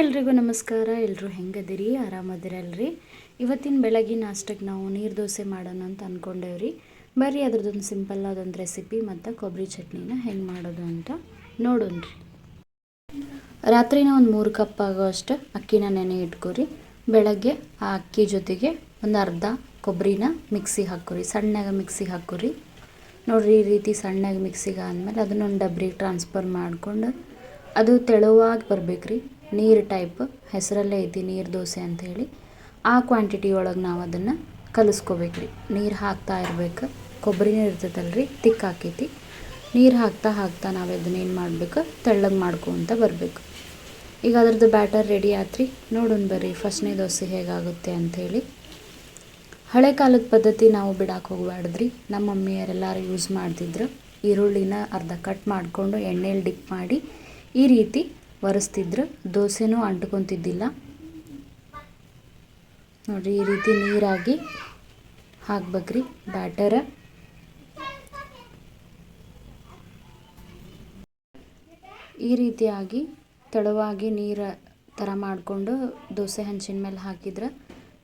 ಎಲ್ರಿಗೂ ನಮಸ್ಕಾರ. ಎಲ್ಲರೂ ಹೆಂಗದಿರಿ? ಆರಾಮದಿರಲ್ರಿ? ಇವತ್ತಿನ ಬೆಳಗಿನ ಅಷ್ಟಕ್ಕೆ ನಾವು ನೀರು ದೋಸೆ ಮಾಡೋಣ ಅಂತ ಅಂದ್ಕೊಂಡೇವ್ರಿ ಬರ್ರಿ, ಅದ್ರದ್ದೊಂದು ಸಿಂಪಲ್ ಅದೊಂದು ರೆಸಿಪಿ ಮತ್ತು ಕೊಬ್ಬರಿ ಚಟ್ನಿನ ಹೆಂಗೆ ಮಾಡೋದು ಅಂತ ನೋಡೋಣ್ರಿ. ರಾತ್ರಿನ ಒಂದು ಮೂರು ಕಪ್ ಆಗೋ ಅಷ್ಟು ಅಕ್ಕಿನ ನೆನೆ ಇಟ್ಕೊರಿ. ಬೆಳಗ್ಗೆ ಆ ಅಕ್ಕಿ ಜೊತೆಗೆ ಒಂದು ಅರ್ಧ ಕೊಬ್ಬರಿನ ಮಿಕ್ಸಿಗೆ ಹಾಕೋರಿ. ಸಣ್ಣಗೆ ಮಿಕ್ಸಿಗೆ ಹಾಕೋರಿ. ನೋಡ್ರಿ, ಈ ರೀತಿ ಸಣ್ಣಗೆ ಮಿಕ್ಸಿಗೆ ಆದಮೇಲೆ ಅದನ್ನೊಂದು ಡಬ್ರಿಗೆ ಟ್ರಾನ್ಸ್ಫರ್ ಮಾಡಿಕೊಂಡು ಅದು ತೆಳುವಾಗಿ ಬರ್ಬೇಕ್ರಿ. ನೀರು ಟೈಪ್ ಹೆಸರಲ್ಲೇ ಐತಿ ನೀರು ದೋಸೆ ಅಂಥೇಳಿ ಆ ಕ್ವಾಂಟಿಟಿ ಒಳಗೆ ನಾವು ಅದನ್ನು ಕಲಿಸ್ಕೋಬೇಕ್ರಿ. ನೀರು ಹಾಕ್ತಾ ಇರ್ಬೇಕು. ಕೊಬ್ಬರಿನೇ ಇರ್ತೈತಲ್ರಿ ತಿಕ್ಕ ಹಾಕೈತಿ ನೀರು ಹಾಕ್ತಾ ಹಾಕ್ತಾ ನಾವು ಇದನ್ನೇನು ಮಾಡಬೇಕು? ತೆಳ್ಳಗೆ ಮಾಡ್ಕೊತ ಬರಬೇಕು. ಈಗ ಅದ್ರದ್ದು ಬ್ಯಾಟರ್ ರೆಡಿ ಆತ್ರಿ. ನೋಡೋಣ ಬರ್ರಿ, ಫಸ್ಟ್ನೇ ದೋಸೆ ಹೇಗಾಗುತ್ತೆ ಅಂಥೇಳಿ ಹಳೆ ಕಾಲದ ಪದ್ಧತಿ ನಾವು ಬಿಡಕ್ಕೆ ಹೋಗ್ಬಾರ್ದ್ರಿ ನಮ್ಮ ಮಮ್ಮಿಯರೆಲ್ಲರೂ ಯೂಸ್ ಮಾಡ್ತಿದ್ರು. ಈರುಳ್ಳಿನ ಅರ್ಧ ಕಟ್ ಮಾಡಿಕೊಂಡು ಎಣ್ಣೆಲಿ ಡಿಪ್ ಮಾಡಿ ಈ ರೀತಿ ಒರೆಸ್ತಿದ್ರು. ದೋಸೆನೂ ಅಂಟ್ಕೊತಿದ್ದಿಲ್ಲ. ನೋಡಿರಿ ಈ ರೀತಿ ನೀರಾಗಿ ಹಾಕ್ಬೇಕ್ರಿ ಬ್ಯಾಟರ. ಈ ರೀತಿಯಾಗಿ ತೆಳುವಾಗಿ ನೀರು ಥರ ಮಾಡಿಕೊಂಡು ದೋಸೆ ಹಂಚಿನ ಮೇಲೆ ಹಾಕಿದ್ರೆ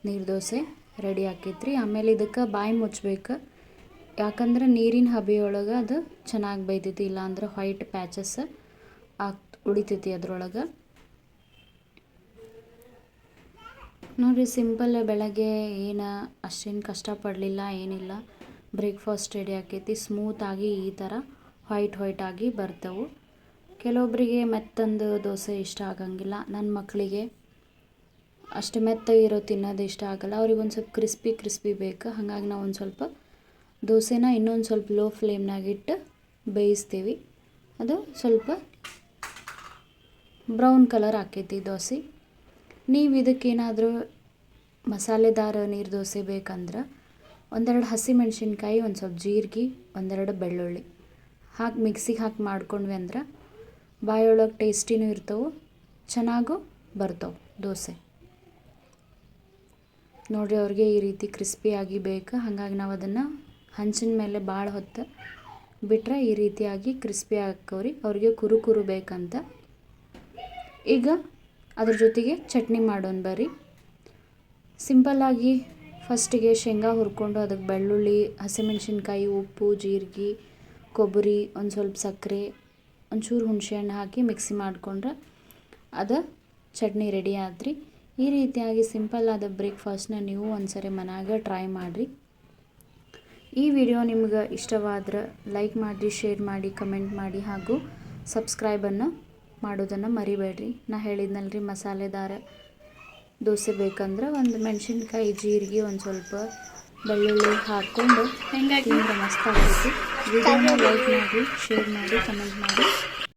ನೀರು ದೋಸೆ ರೆಡಿ ಆಕೈತ್ರಿ. ಆಮೇಲೆ ಇದಕ್ಕೆ ಬಾಯಿ ಮುಚ್ಚಬೇಕು ಯಾಕಂದ್ರೆ ನೀರಿನ ಹಬೆಯೊಳಗೆ ಅದು ಚೆನ್ನಾಗಿ ಬೈದಿತ್ತು ಇಲ್ಲಾಂದ್ರೆ ವೈಟ್ ಪ್ಯಾಚಸ್ ಆಗ್ ಉಳಿತೈತಿ ಅದ್ರೊಳಗೆ. ನೋಡಿರಿ ಸಿಂಪಲ್ ಬೆಳಗ್ಗೆ ಏನು ಅಷ್ಟೇನು ಕಷ್ಟಪಡಲಿಲ್ಲ ಏನಿಲ್ಲ. ಬ್ರೇಕ್ಫಾಸ್ಟ್ ರೆಡಿ ಆಕೈತಿ ಸ್ಮೂತಾಗಿ ಈ ಥರ ವೈಟ್ ವೈಟ್ ಆಗಿ ಬರ್ತವೆ. ಕೆಲವೊಬ್ಬರಿಗೆ ಮೆತ್ತಂದು ದೋಸೆ ಇಷ್ಟ ಆಗಂಗಿಲ್ಲ. ನನ್ನ ಮಕ್ಕಳಿಗೆ ಅಷ್ಟು ಮೆತ್ತಗಿರೋ ತಿನ್ನೋದು ಇಷ್ಟ ಆಗಲ್ಲ. ಅವ್ರಿಗೆ ಒಂದು ಸ್ವಲ್ಪ ಕ್ರಿಸ್ಪಿ ಕ್ರಿಸ್ಪಿ ಬೇಕು. ಹಾಗಾಗಿ ನಾವು ಒಂದು ಸ್ವಲ್ಪ ದೋಸೆನ ಇನ್ನೊಂದು ಸ್ವಲ್ಪ ಲೋ ಫ್ಲೇಮ್ನಾಗಿಟ್ಟು ಬೇಯಿಸ್ತೀವಿ. ಅದು ಸ್ವಲ್ಪ ಬ್ರೌನ್ ಕಲರ್ ಆಕೈತಿ ದೋಸೆ. ನೀವು ಇದಕ್ಕೇನಾದರೂ ಮಸಾಲೆದಾರ ನೀರು ದೋಸೆ ಬೇಕಂದ್ರೆ ಒಂದೆರಡು ಹಸಿಮೆಣ್ಸಿನ್ಕಾಯಿ ಒಂದು ಸ್ವಲ್ಪ ಜೀರಿಗೆ, ಒಂದೆರಡು ಬೆಳ್ಳುಳ್ಳಿ. ಹಾಕಿ ಮಿಕ್ಸಿಗೆ ಹಾಕಿ ಮಾಡ್ಕೊಂಡ್ವಿ ಅಂದ್ರೆ ಬಾಯೊಳಗೆ ಟೇಸ್ಟಿನೂ ಇರ್ತವೆ, ಚೆನ್ನಾಗೂ ಬರ್ತವೆ ದೋಸೆ. ನೋಡಿರಿ ಅವ್ರಿಗೆ ಈ ರೀತಿ ಕ್ರಿಸ್ಪಿಯಾಗಿ ಬೇಕು, ಹಾಗಾಗಿ ನಾವು ಅದನ್ನು ಹಂಚಿನ ಮೇಲೆ ಭಾಳ ಹೊತ್ತು ಬಿಟ್ಟರೆ ಈ ರೀತಿಯಾಗಿ ಕ್ರಿಸ್ಪಿ ಹಾಕೋರಿ ಅವ್ರಿಗೆ ಕುರು ಕುರು ಬೇಕಂತ ಈಗ ಅದ್ರ ಜೊತೆಗೆ ಚಟ್ನಿ ಮಾಡೋಣ ಬರ್ರಿ. ಸಿಂಪಲ್ಲಾಗಿ ಫಸ್ಟಿಗೆ ಶೇಂಗಾ ಹುರ್ಕೊಂಡು ಅದಕ್ಕೆ ಬೆಳ್ಳುಳ್ಳಿ, ಹಸಿಮೆಣ್ಸಿನ್ಕಾಯಿ, ಉಪ್ಪು, ಜೀರಿಗೆ, ಕೊಬ್ಬರಿ, ಒಂದು ಸ್ವಲ್ಪ ಸಕ್ಕರೆ, ಒಂಚೂರು ಹುಣಸೆಹಣ್ಣು ಹಾಕಿ ಮಿಕ್ಸಿ ಮಾಡಿಕೊಂಡ್ರೆ ಅದು ಚಟ್ನಿ ರೆಡಿ ಆದ್ರಿ. ಈ ರೀತಿಯಾಗಿ ಸಿಂಪಲ್ ಆದ ಬ್ರೇಕ್ಫಾಸ್ಟ್ನ ನೀವು ಒಂದ್ಸರಿ ಮನ್ಯಾಗ ಟ್ರೈ ಮಾಡಿರಿ. ಈ ವಿಡಿಯೋ ನಿಮ್ಗೆ ಇಷ್ಟವಾದ್ರೆ ಲೈಕ್ ಮಾಡಿರಿ ಶೇರ್ ಮಾಡಿ ಕಮೆಂಟ್ ಮಾಡಿ ಹಾಗೂ ಸಬ್ಸ್ಕ್ರೈಬನ್ನು ಮಾಡೋದನ್ನು ಮರಿಬೇಡ್ರಿ. ನಾ ಹೇಳಿದ್ನಲ್ರಿ ಮಸಾಲೆದಾರ ದೋಸೆ ಬೇಕಂದ್ರೆ ಒಂದು ಮೆಣಸಿನ್ಕಾಯಿ ಜೀರಿಗೆ ಒಂದು ಸ್ವಲ್ಪ ಬೆಳ್ಳುಳ್ಳಿ ಹಾಕ್ಕೊಂಡು ತಿಂದ್ರೆ ಮಸ್ತ್ ಆಗ್ತೈತಿ. ವಿಡಿಯೋನ ಲೈಕ್ ಮಾಡಿ ಶೇರ್ ಮಾಡಿ ಕಮೆಂಟ್ ಮಾಡಿ.